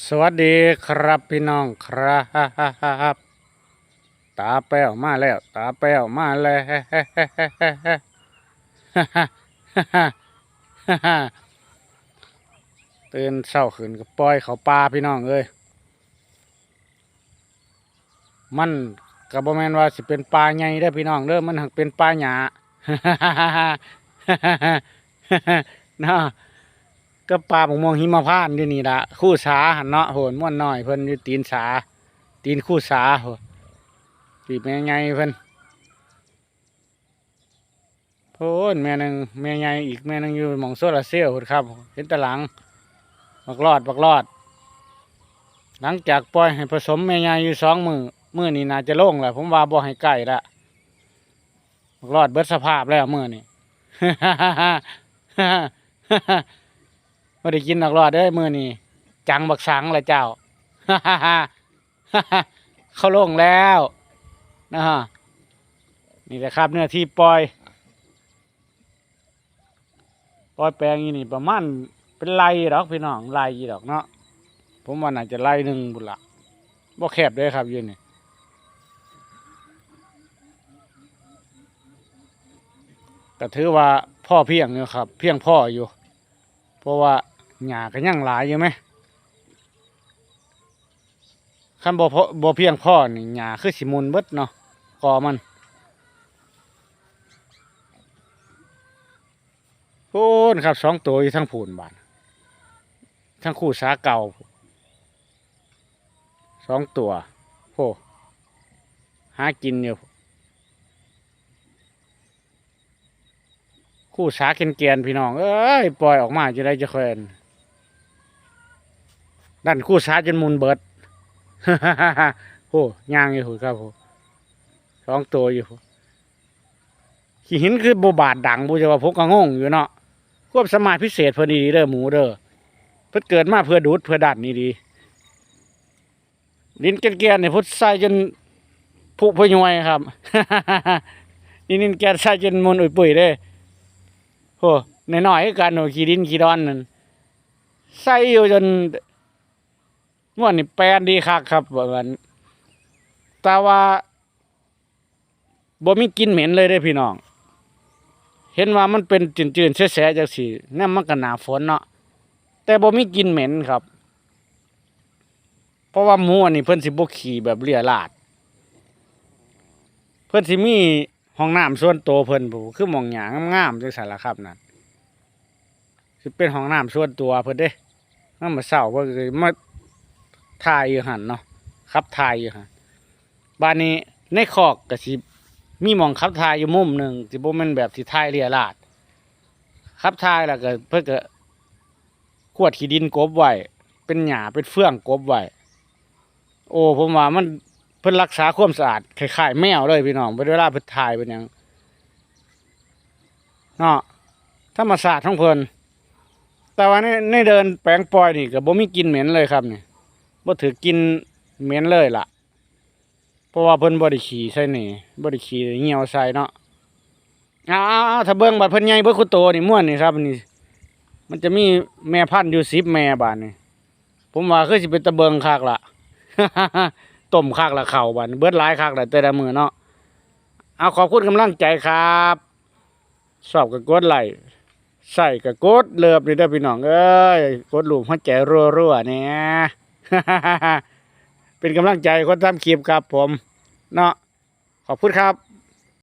สวัสดีครับพี่น้องครับตาแป้วมาแล้ว ตาแป้วมาแล้วตื่นเศร้าขึ้นก็ปล่อยเขาปลาพี่น้องเอ้ยมันก็บ่แมนว่าสิเป็นปลาใหญ่เด้พี่น้องเด้อมันหักเป็นปลาหยาเนา ก็ปลาบงม่วงหิมพานต์อยู่นี่ละคู่สาหันเนาะโหนม่วนน้อยเพิ่นอยู่ตีนสา ตีนคู่สาโหปีแม่ไงเพิ่นโพนแม่หนึงแม่ไงอีกแม่หนึงอยู่หมองโซลาร์เซลล์ครับ เห็นตะหลังบักรอดบักรอด หลังจากปล่อยให้ผสมแม่ไงอยู่สองมือมือนี่น่าจะโล่งแหละผมว่าบ่ให้ใกล้ละบักรอดเบิดสภาพแล้วมือนี่ ไม่ได้กินหรอกรอดเด้อมือนี่จังบักสังละเจ้าเข้าลงแล้วนะฮะนี่แหละครับเนื้อที่ปล่อย ปล่อยแปลงอีนี่ประมาณเป็นไรดอกพี่น้องไรดอกเนาะผมว่าน่าจะไรหนึ่งบุญละบ่แคบเลยครับยืนนี่ก็ถือว่าพ่อเพียงอยู่ครับ เพียงพ่ออยู่ เพราะว่า หญ้าก็ยังหลายอยู่ไหมคันบ่พอบ่เพียงพ่อนี่หญ้าคือสิมุนเบิดเนาะกอมัน โอ้นครับสองตัวอยู่ทั้งผูนบานทั้งคู่สาเก่าสองตัวโหหากินอยู่คู่สาเกนเกียนๆพี่น้อง เอ้ย ปล่อยออกมาจะได้จะเควน ดันคู่สาจนมุนเบิดโอ้ย่างอยู่ครับผมสองตัวอยู่ขี้หินคือโบบาดดังบูจะว่าพกกระงงอยู่เนาะควบสมาพิเศษเพอดีเด้อหมูเด้อเพิ่นเกิดมาเพื่อดูดเพื่อดันนี่ดี ลิ้นเกลียนๆเนี่ยพุทธใส่จนผุพยวยครับนี่นินแกนใส่จนมุนอุ่ยปุ๋ยเด้โอ้ในน้อยๆกันโอ้ขี้ดินขี้ดอนนั่นใส่อยู่จน ม่วนนี่แปลนดีคักครับว่างั้นแต่ว่าบ่มีกินเหม็นเลยเด้พี่น้อง เห็นว่ามันเป็นจืดๆแสะๆจังซี่นั่นมันก็หนาฝนเนาะแต่บ่มีกินเหม็นครับ เพราะว่าหมูอันนี้เพิ่นสิบ่ขี่แบบเลี่ยราด เพิ่นสิมีห้องน้ำส่วนตัวเพิ่นผู้คือมองหยางงามๆจังซั่นล่ะครับนั่นสิเป็นห้องน้ำส่วนตัวเพิ่นเด้นำมาเช้าเพิ่นมา ถ่ายอยู่หันเนาะขับถ่ายอยู่หันบ้านนี้ในคอกก็สิมีหมองขับถ่ายอยู่มุมหนึ่งสิบ่แม่นแบบที่ถ่ายเรียราดขับถ่ายแล้วก็เพิ่นก็ขวดขี้ดินกบไว้เป็นหญ้าเป็นเฟืองกบไว้โอ้ผมว่ามันเพิ่นรักษาความสะอาดคล้ายๆแมวเลยพี่น้องเวลาเพิ่นถ่ายเป็นยังเนาะธรรมศาสตร์ของเพิ่นแต่ว่าในในเดินแปลงปล่อยนี่ก็บ่มีกินเหม็นเลยครับเนี่ย บ่ถือกินเหม็นเลยล่ะ เพราะว่าเพิ่นบ่ได้ขี่ใส่นี่บ่ได้ขี่เหี่ยวใส่เนาะอ้าวถ้าเบิ่งบัดเพิ่นใหญ่เบิดคุโตนี่ม่วนนี่ครับนี่ มันจะมีแม่พันธุ์อยู่10แม่บาดนี่ผมว่าคือสิเป็นตะเบิงคักล่ะต้มคักละเข่าบัดนเบิดหลายคักละแต่ละมือเนาะเอาขอบคุณกำลังใจครับชอบกับกดไลค์ใส่กับกดเลิฟนี่เด้พี่น้องเอ้ยกดลูกหัวใจรัวๆเนี่ย เป็นกำลังใจคนทำคลิปครับผม เนาะขอบคุณครับ